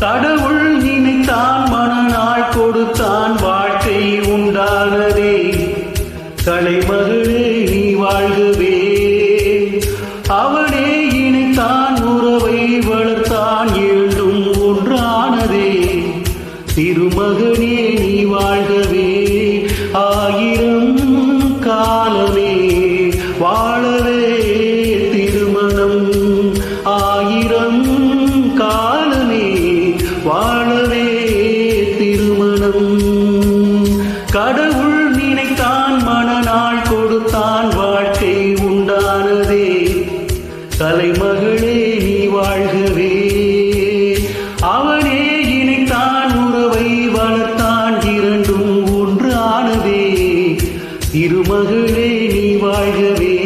கடவுள் நினைத்தான் மனநாள் கொடுத்தான் வாழ்க்கை உண்டானதே. கலைமகளே நீ வாழ்கவே. அவனே இணைத்தான் உறவை வளர்த்தான் இரண்டும் ஒன்றானதே. திருமகனே நீ வாழ்கவே. தலைமகளே நீ வாழ்கவே. அவனே இணைத்தான் உறவை வளர்த்தான் இரண்டும் ஒன்று ஆனதே திருமகளே நீ வாழ்கவே.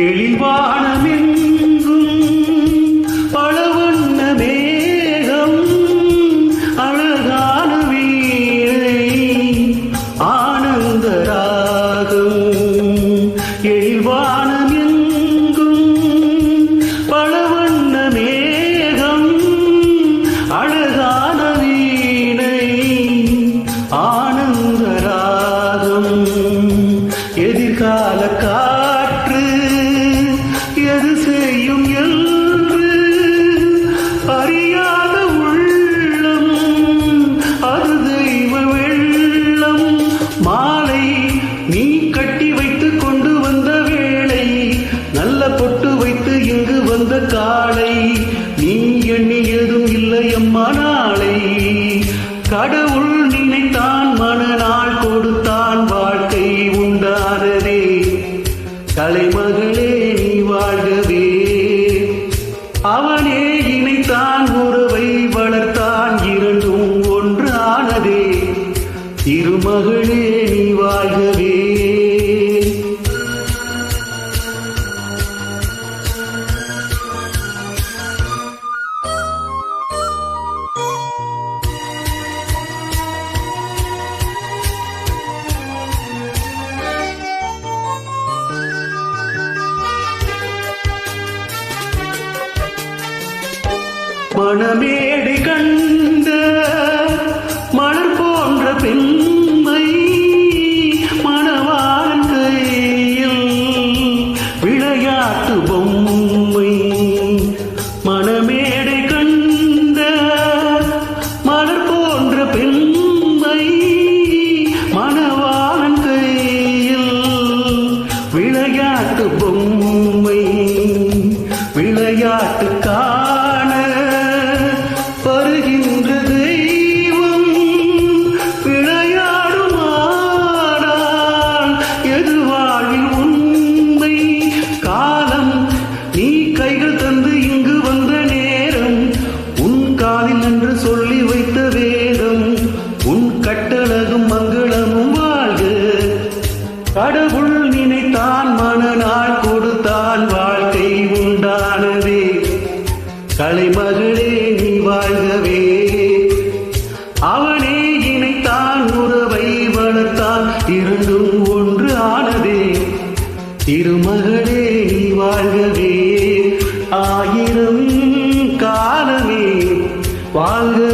எழில்வானமெங்கும் பளவண்ண மேகம் அழகான வீணை ஆனந்த ராகம் சுந்தரியம்மா நாளை கடவுள் நினைத்தான் மனநாள் கொடுத்தான் வாழ்க்கை உண்டானதே. தலைமகளே நீ வாழ்கவே. அவனே இணைத்தான் உறவை வளர்த்தான் இரண்டும் ஒன்றானதே. திருமகளே நீ வாழ்க. மணமேடை கண்ட மலர் போன்ற பெண்மை மணவாளன் கையில் விளையாட்டு பொம்மை. மணமேடை கண்ட மலர் போன்ற பெண்மை மணவாளன் கையில் விளையாட்டு பொம்மை. விளையாட்டு கா காலமே. வாழ்க